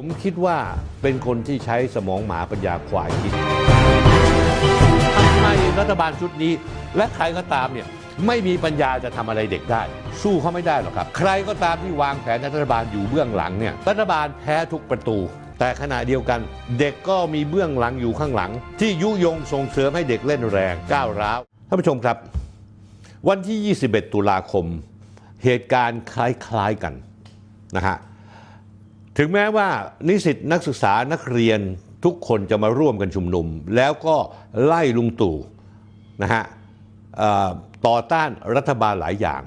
ผมคิดว่าเป็นคนที่ใช้สมองหมาปัญญาควายคิดทำไมรัฐบาลชุดนี้ และใครก็ตามเนี่ยไม่มีปัญญาจะทำอะไรเด็กได้ สู้เขาไม่ได้หรอกครับ ใครก็ตามที่วางแผนในรัฐบาลอยู่เบื้องหลังเนี่ยรัฐบาลแพ้ทุกประตู แต่ขณะเดียวกัน เด็กก็มีเบื้องหลังอยู่ข้างหลัง ที่ยุยงส่งเสริมให้เด็กเล่นแรงก้าวร้าวท่านผู้ชมครับ วันที่ 21 ตุลาคม เหตุการณ์คล้ายๆกันนะฮะ ถึงแม้ว่านิสิตนักศึกษานักเรียนทุกคนจะมาร่วมกันชุมนุม แล้วก็ไล่ลุงตู่นะฮะต่อต้านรัฐบาลหลายอย่าง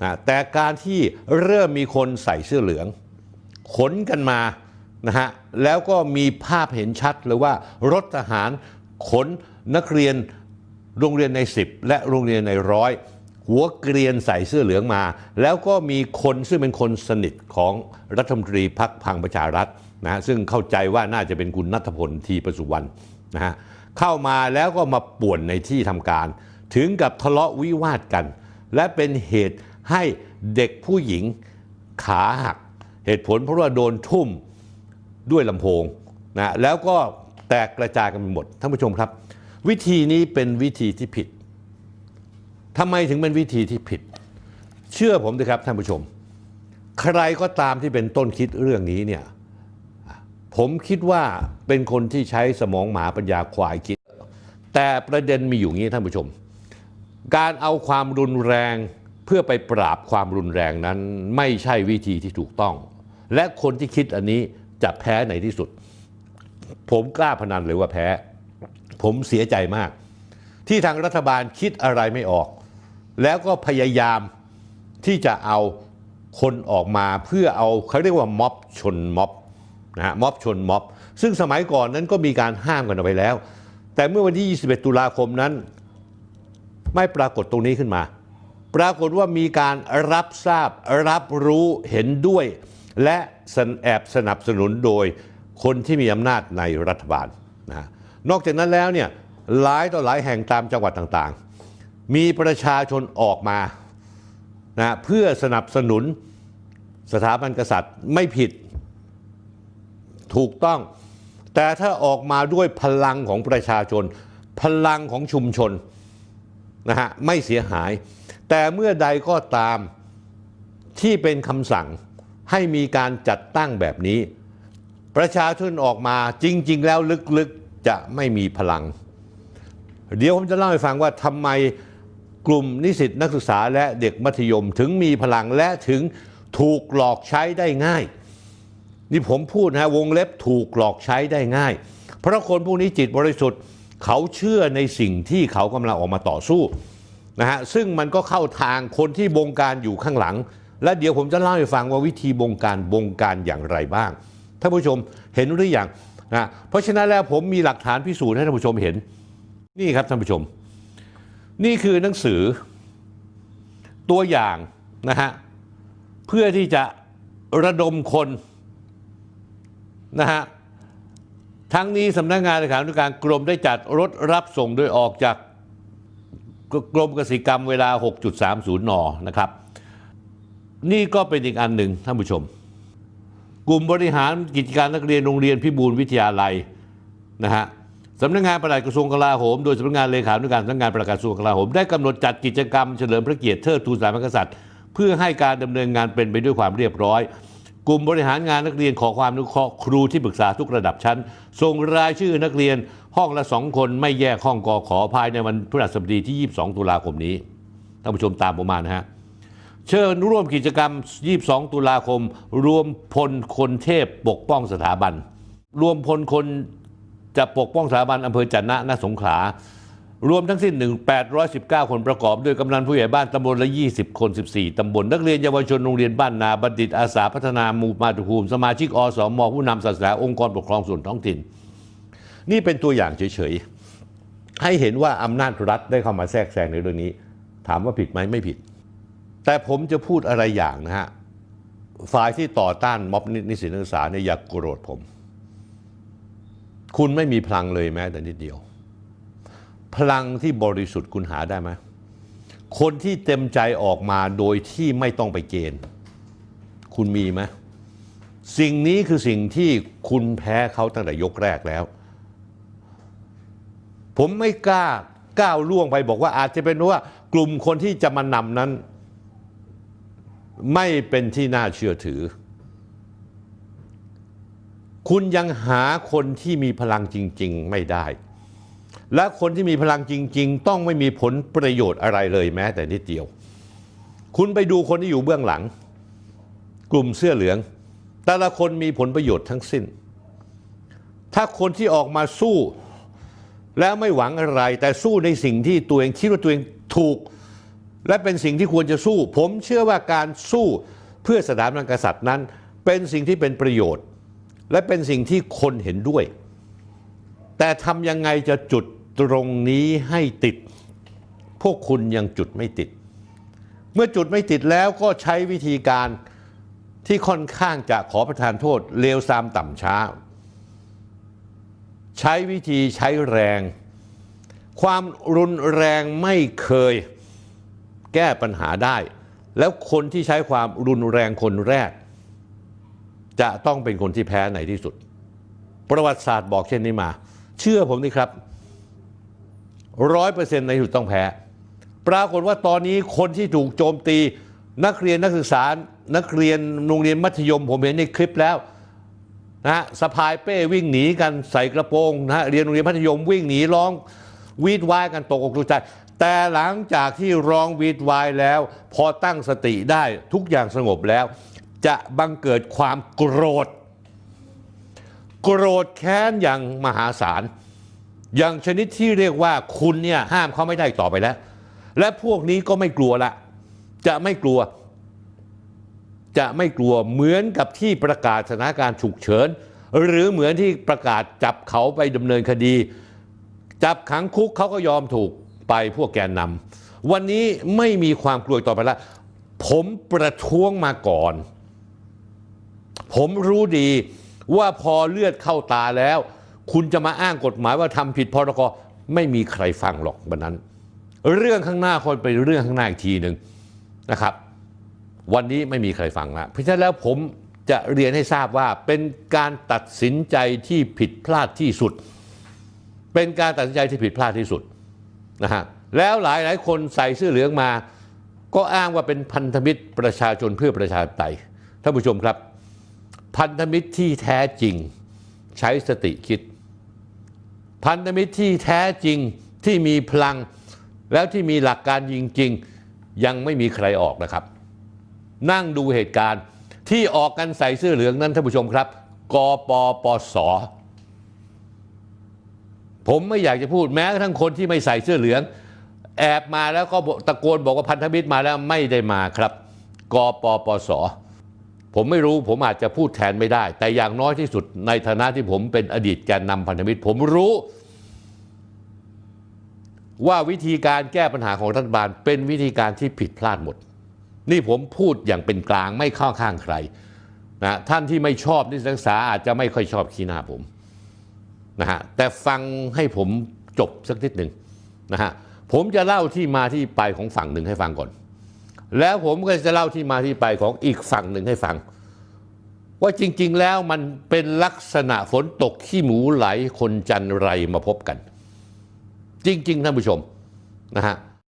นะแต่การที่เริ่มมีคนใส่เสื้อเหลือง ขนกันมานะฮะแล้วก็มีภาพเห็นชัดเลยว่ารถทหารขนนักเรียนโรงเรียนใน 10 และโรงเรียนในร้อย หัวเกรียนใส่เสื้อเหลืองมา แล้วก็มีคนซึ่งเป็นคนสนิทของรัฐมนตรีพักพังประชารัฐนะฮะซึ่งเข้าใจว่าน่าจะเป็นคุณนัทพลทีประสุวรรณนะฮะเข้ามาแล้วก็มาป่วนในที่ทำการ ถึงกับทะเลาะวิวาทกัน และเป็นเหตุให้เด็กผู้หญิงขาหัก เหตุผลเพราะว่าโดนทุ่มด้วยลำโพงนะแล้วก็แตกกระจายกันไปหมดท่านผู้ชมครับ วิธีนี้เป็นวิธีที่ผิด ทำไมถึงเป็นวิธีที่ผิด เชื่อผมสิครับท่านผู้ชม ใครก็ตามที่เป็นต้นคิดเรื่องนี้เนี่ยผมคิดว่าเป็นคนที่ใช้สมองหมาปัญญาควายคิด แต่ประเด็นมีอยู่งี้ท่านผู้ชม การเอาความรุนแรงเพื่อไปปราบความรุนแรงนั้น ไม่ใช่วิธีที่ถูกต้อง และคนที่คิดอันนี้จะแพ้ในที่สุด ผมกล้าพนันเลยว่าแพ้ ผมเสียใจมาก ที่ทางรัฐบาลคิดอะไรไม่ออก แล้วก็พยายามที่จะเอาคนออกมาเพื่อเอาเขาเรียกว่าม็อบชนม็อบนะฮะม็อบชนม็อบ ซึ่งสมัยก่อนนั้นก็มีการห้ามกันเอาไปแล้ว แต่เมื่อวันที่ 21 ตุลาคมนั้น ไม่ปรากฏตรงนี้ขึ้นมา ปรากฏว่ามีการรับทราบรับรู้เห็นด้วย และแอบสนับสนุนโดยคนที่มีอำนาจในรัฐบาลนะฮะนอกจากนั้นแล้วเนี่ยหลายต่อหลายแห่งตามจังหวัดต่างๆ มีประชาชนออกมานะเพื่อสนับสนุนสถาบันกษัตริย์ไม่ผิดถูกต้อง แต่ถ้าออกมาด้วยพลังของประชาชน พลังของชุมชนนะฮะไม่เสียหาย แต่เมื่อใดก็ตามที่เป็นคำสั่งให้มีการจัดตั้งแบบนี้ ประชาชนออกมาจริง ๆ แล้วลึกๆจะไม่มีพลัง เดี๋ยวผมจะเล่าให้ฟังว่าทำไม กลุ่มนิสิตนักศึกษาและเด็กมัธยมถึงมีพลังและถึงถูกหลอกใช้ได้ง่าย นี่ผมพูดนะฮะวงเล็บถูกหลอกใช้ได้ง่าย เพราะคนพวกนี้จิตบริสุทธิ์เขาเชื่อในสิ่งที่เขากำลังออกมาต่อสู้นะฮะซึ่งมันก็เข้าทางคนที่บงการอยู่ข้างหลัง และเดี๋ยวผมจะเล่าให้ฟังว่าวิธีบงการบงการอย่างไรบ้างท่านผู้ชมเห็นหรือยังนะเพราะฉะนั้นแล้วผมมีหลักฐานพิสูจน์ให้ท่านผู้ชมเห็นนี่ครับท่านผู้ชม นี่คือหนังสือตัวอย่างนะฮะเพื่อที่จะระดมคนนะฮะทั้งนี้สำนักงานเลขาธิการกรมได้จัดรถรับส่งโดยออกจากกรมกสิกรรมเวลา 6.30 น นะครับ นี่ก็เป็นอีกอันหนึ่งท่านผู้ชม กลุ่มบริหารกิจการนักเรียนโรงเรียนพิบูลวิทยาลัยนะฮะ สำนักงานปลัดกระทรวงกลาโหม โดยสำนักงานเลขาธิการสำนักงานปลัดกระทรวงกลาโหม ได้กำหนดจัดกิจกรรมเฉลิมพระเกียรติเทิดทูนสถาบันกษัตริย์เพื่อให้การดำเนินงานเป็นไปด้วยความเรียบร้อย กลุ่มบริหารงานนักเรียนขอความอนุเคราะห์ครูที่ปรึกษาทุกระดับชั้น ส่งรายชื่อนักเรียนห้องละสองคนไม่แยกห้องกอขอภายในวันพฤหัสบดีที่ 22 ตุลาคมนี้ท่านผู้ชมตามผมมานะฮะเชิญร่วมกิจกรรม 22 ตุลาคม รวมพลคนเทพปกป้องสถาบัน รวมพลคน จะปกป้องสถาบันอำเภอจันนะนสงขลารวมทั้งสิ้น 1,819 คนประกอบ ด้วยกำนันผู้ใหญ่บ้านตำบลละ 20 คน 14 ตำบล นักเรียนเยาวชนโรงเรียนบ้านนา บัณฑิตอาสาพัฒนาหมู่มาตุภูมิ สมาชิกอสมผู้นำศาสนาองค์กรปกครองส่วนท้องถิ่น นี่เป็นตัวอย่างเฉยๆ ให้เห็นว่าอำนาจรัฐได้เข้ามาแทรกแซงในเรื่องนี้ ถามว่าผิดไหมไม่ผิด แต่ผมจะพูดอะไรอย่างนะฮะฝ่ายที่ต่อต้านม็อบนิสิตนักศึกษาเนี่ยอย่ากโกรธผม คุณไม่มีพลังเลยแม้แต่นิดเดียว พลังที่บริสุทธิ์คุณหาได้ไหมคนที่เต็มใจออกมาโดยที่ไม่ต้องไปเกณฑ์ คุณมีไหมสิ่งนี้คือสิ่งที่คุณแพ้เขาตั้งแต่ยกแรกแล้ว ผมไม่กล้าก้าวล่วงไปบอกว่าอาจจะเป็นว่ากลุ่มคนที่จะมานำนั้น ไม่เป็นที่น่าเชื่อถือ คุณยังหาคนที่มีพลังจริง ๆ ไม่ได้ และคนที่มีพลังจริง ๆ ต้องไม่มีผลประโยชน์อะไรเลยแม้แต่นิดเดียว คุณไปดูคนที่อยู่เบื้องหลัง กลุ่มเสื้อเหลือง แต่ละคนมีผลประโยชน์ทั้งสิ้น ถ้าคนที่ออกมาสู้ แล้วไม่หวังอะไร แต่สู้ในสิ่งที่ตัวเองคิดว่าตัวเองถูก และเป็นสิ่งที่ควรจะสู้ ผมเชื่อว่าการสู้เพื่อสถาบันกษัตริย์นั้น เป็นสิ่งที่เป็นประโยชน์ และเป็นสิ่งที่คนเห็นด้วย แต่ทำยังไงจะจุดตรงนี้ให้ติด พวกคุณยังจุดไม่ติด เมื่อจุดไม่ติดแล้วก็ใช้วิธีการที่ค่อนข้างจะขอประทานโทษเลวซามต่ำช้า ใช้วิธีใช้แรง ความรุนแรงไม่เคยแก้ปัญหาได้ แล้วคนที่ใช้ความรุนแรงคนแรก จะต้องเป็นคนที่แพ้ในที่สุด ประวัติศาสตร์บอกเช่นนี้มา เชื่อผมนี่ครับร้อยเปอร์เซ็นต์ในที่สุดต้องแพ้ ปรากฏว่าตอนนี้คนที่ถูกโจมตี นักเรียนนักศึกษา นักเรียนโรงเรียนมัธยม ผมเห็นในคลิปแล้วนะสะพายเป้วิ่งหนีกันใส่กระโปรงนะฮะเรียนโรงเรียนมัธยมวิ่งหนีร้องวีดวายกันตกอกตกใจแต่หลังจากที่ร้องวีดวายแล้ว พอตั้งสติได้ทุกอย่างสงบแล้ว จะบังเกิดความโกรธ โกรธแค้นอย่างมหาศาล อย่างชนิดที่เรียกว่าคุณเนี่ยห้ามเขาไม่ได้ต่อไปแล้ว และพวกนี้ก็ไม่กลัวละ จะไม่กลัว จะไม่กลัวเหมือนกับที่ประกาศสถานการณ์ฉุกเฉิน หรือเหมือนที่ประกาศจับเขาไปดำเนินคดี จับขังคุกเขาก็ยอมถูกไปพวกแกนนำวันนี้ไม่มีความกลัวต่อไปแล้วผมประท้วงมาก่อน ผมรู้ดีว่าพอเลือดเข้าตาแล้ว คุณจะมาอ้างกฎหมายว่าทำผิดพรกไม่มีใครฟังหรอกวันนั้น เรื่องข้างหน้าคนเป็นเรื่องข้างหน้าอีกทีหนึ่งนะครับ วันนี้ไม่มีใครฟังแล้วเพราะฉะนั้นแล้วผมจะเรียนให้ทราบว่าเป็นการตัดสินใจที่ผิดพลาดที่สุด เป็นการตัดสินใจที่ผิดพลาดที่สุดนะฮะแล้วหลายหลายคนใส่เสื้อเหลืองมา ก็อ้างว่าเป็นพันธมิตรประชาชนเพื่อประชาธิปไตยท่านผู้ชมครับ พันธมิตรที่แท้จริงใช้สติคิด พันธมิตรที่แท้จริงที่มีพลังแล้วที่มีหลักการจริงๆ ยังไม่มีใครออกนะครับ นั่งดูเหตุการณ์ที่ออกกันใส่เสื้อเหลืองนั้นท่านผู้ชมครับกปปส ผมไม่อยากจะพูดแม้กระทั่งคนที่ไม่ใส่เสื้อเหลือง แอบมาแล้วก็ตะโกนบอกว่าพันธมิตรมาแล้วไม่ได้มาครับกปปส ผมไม่รู้ผมอาจจะพูดแทนไม่ได้ แต่อย่างน้อยที่สุดในฐานะที่ผมเป็นอดีตแกนนำพันธมิตร ผมรู้ ว่าวิธีการแก้ปัญหาของรัฐบาล เป็นวิธีการที่ผิดพลาดหมด นี่ผมพูดอย่างเป็นกลางไม่เข้าข้างใครนะท่านที่ไม่ชอบนิสยศึกษาอาจจะไม่ค่อยชอบขี้หน้าผมนะฮะแต่ฟังให้ผมจบสักนิดหนึ่งนะฮะผมจะเล่าที่มาที่ไปของฝั่งหนึ่งให้ฟังก่อน แล้วผมก็จะเล่าที่มาที่ไปของอีกฝั่งหนึ่งให้ฟัง ว่าจริง ๆ แล้วมันเป็นลักษณะฝนตกขี้หมูไหลคนจันไรมาพบกัน จริง ๆ ท่านผู้ชมนะฮะ